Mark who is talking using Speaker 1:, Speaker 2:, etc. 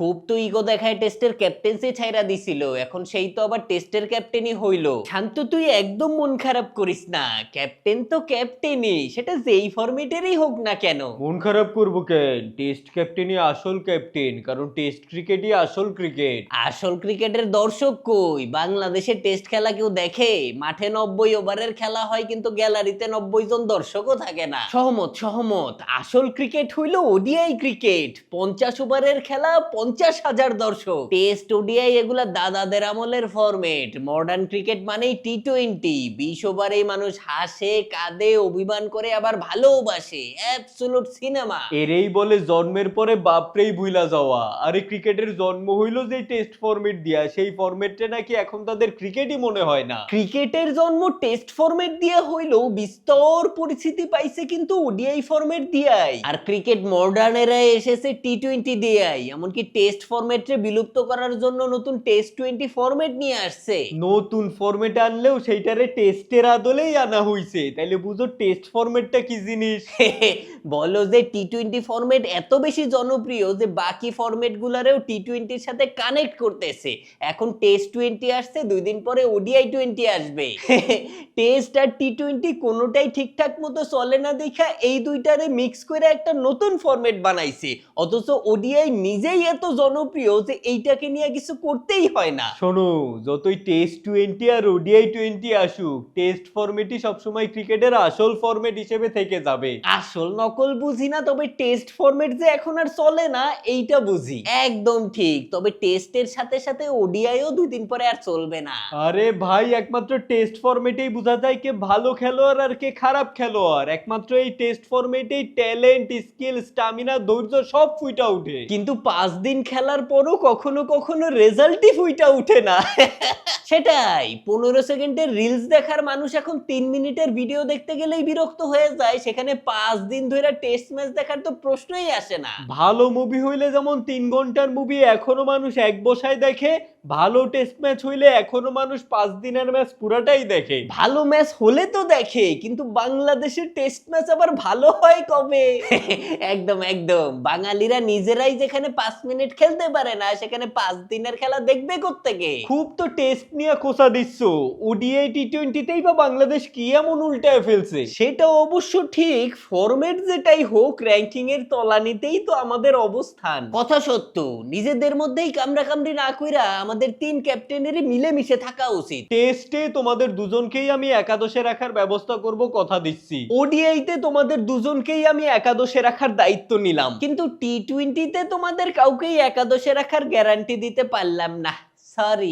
Speaker 1: খুব তো ইগো দেখায় টেস্টের ক্যাপ্টেন্সি ছাইরা দিছিল। এখন সেই তো আবার টেস্টের ক্যাপ্টেনই হইল। শান্ত তুই একদম মন খারাপ করিস না। ক্যাপ্টেন তো ক্যাপ্টেনই সেটা যেই ফরম্যাটেরই হোক না কেন।
Speaker 2: মন খারাপ করব কেন? টেস্ট ক্যাপ্টেনই আসল ক্যাপ্টেন কারণ টেস্ট ক্রিকেটই আসল ক্রিকেট
Speaker 1: আসল ক্রিকেটের দর্শক কই? বাংলাদেশের টেস্ট খেলা কেউ দেখে? মাঠে নব্বই ওভারের খেলা হয় কিন্তু গ্যালারিতে নব্বই জন দর্শকও থাকে না। সহমত সহমত। আসল ক্রিকেট হইল ওডিআই ক্রিকেট পঞ্চাশ ওভারের খেলা পঞ্চাশ হাজার দর্শক। টেস্ট ওডিআই এগুলা দাদাদের আমলের ফরম্যাট মডার্ন ক্রিকেট মানেই টি টোয়েন্টি বিশ ওভারে মানুষ হাসে কাঁদে অভিমান করে আবার ভালোবাসে। অ্যাবসোলুট সিনেমা
Speaker 2: এরেই বলে জন্মের পরে বাপরেই ভুইলা যাওয়া। আরে ক্রিকেটের জন্ম হইল যে টেস্ট ফরম্যাট দিয়া সেই ফরম্যাটে নাকি এখন তাদের ক্রিকেটই মনে হয় না।
Speaker 1: ক্রিকেটের জন্ম টেস্ট ফরম্যাট দিয়ে হইলেও বিস্তর পরিচিতি পাইছে কিন্তু ওডিআই ফরম্যাট দিয়াই। আর ক্রিকেট মডার্ন এরা এসেছে টি টোয়েন্টি দিয়াই। এমনকি টেস্ট ফরম্যাটে বিলুপ্ত করার জন্য নতুন টেস্ট টোয়েন্টি ফরম্যাট নিয়ে আসছে।
Speaker 2: নতুন ফরম্যাট আনলেও সেইটারে টেস্টের আদলেই আনা হইছে। তাইলে বুঝো টেস্ট ফরম্যাটটা কি জিনিস?
Speaker 1: বলো যে টি টোয়েন্টি ফরম্যাট এত বেশি জনপ্রিয় যে বাকি ফরম্যাট গুলারেও টি টোয়েন্টির সাথে কানেক্ট করতেছে। এখন টেস্ট টোয়েন্টি আসছে দুই দিন পরে ওডিআই টোয়েন্টি আসবে। টেস্ট আর টি টোয়েন্টি কোনোটাই ঠিকঠাক মতো চলে না দেখা এই দুইটারে মিক্স করে একটা নতুন ফরম্যাট বানাইছে। অথচ ওডিআই নিজেই এত জনপ্রিয় যে এইটাকে নিয়ে কিছু করতেই হয় না।
Speaker 2: শোনো যতই টেস্ট টোয়েন্টি আর ওডিআই টোয়েন্টি আসুক টেস্ট ফরম্যাটই সবসময় ক্রিকেটের আসল ফরম্যাট হিসেবে থেকে যাবে।
Speaker 1: আসল নকল বুঝি না তবে টেস্ট ফরম্যাট যে এখন আর চলে না এইটা বুঝি। একদম ঠিক তবে টেস্টের সাথে সাথে ওডিআইও দুই দিন পরে আর চলবে না।
Speaker 2: আরে ভাই একমাত্র টেস্ট ফরম্যাটেই বোঝা যায় কে ভালো খেলোয়াড় আর কে খারাপ খেলোয়াড়। একমাত্র এই টেস্ট ফরম্যাটেই ট্যালেন্ট স্কিল স্টামিনা ধৈর্য সব ফুইটা উঠে
Speaker 1: কিন্তু পাঁচ দিন খেলার পরও কখনো কখনো রেজাল্টই ফুইটা উঠে না। সেটাই পনেরো সেকেন্ডের রিলস দেখার মানুষ এখন তিন মিনিটের ভিডিও দেখতে গেলেই বিরক্ত হয়ে যায়। সেখানে পাঁচ দিন ধরে টেস্ট ম্যাচ দেখার তো প্রশ্নই আসে না।
Speaker 2: ভালো মুভি হইলে যেমন তিন ঘণ্টার মুভি এখনও মানুষ এক বসায় দেখে ভালো টেস্ট ম্যাচ হইলে এখনও মানুষ পাঁচ দিনের ম্যাচ পুরাটাই দেখে।
Speaker 1: ভালো ম্যাচ হলে তো দেখে কিন্তু বাংলাদেশের টেস্ট ম্যাচ আবার ভালো হয় কবে? একদম একদম। বাঙালিরা নিজেরাই যেখানে পাঁচ মিনিট খেলতে পারে না সেখানে পাঁচ দিনের খেলা দেখবে কোত্থেকে?
Speaker 2: খুব তো টেস্ট নিয়ে খোসা দিচ্ছ। ওডিআই টি টোয়েন্টিতেই বা বাংলাদেশ কি এমন উল্টায় ফেলছে?
Speaker 1: সেটা অবশ্য ঠিক ফরম্যাট যেটাই হোক র্যাঙ্কিং এর তলানিতেই তো আমাদের অবস্থান। কথা সত্য নিজেদের মধ্যেই কামড়া কামড়ি না কইরা আমাদের তিন ক্যাপ্টেনেরই মিলেমিশে থাকা উচিত।
Speaker 2: টেস্টে তোমাদের দুজনকেই আমি একাদশে রাখার ব্যবস্থা করব কথা দিচ্ছি।
Speaker 1: ওডিআইতে তোমাদের দুজনকেই আমি একাদশে রাখার দায়িত্ব নিলাম। কিন্তু টি টোয়েন্টিতে তোমাদের একাদশে রাখার গ্যারান্টি দিতে পারলাম না। সরি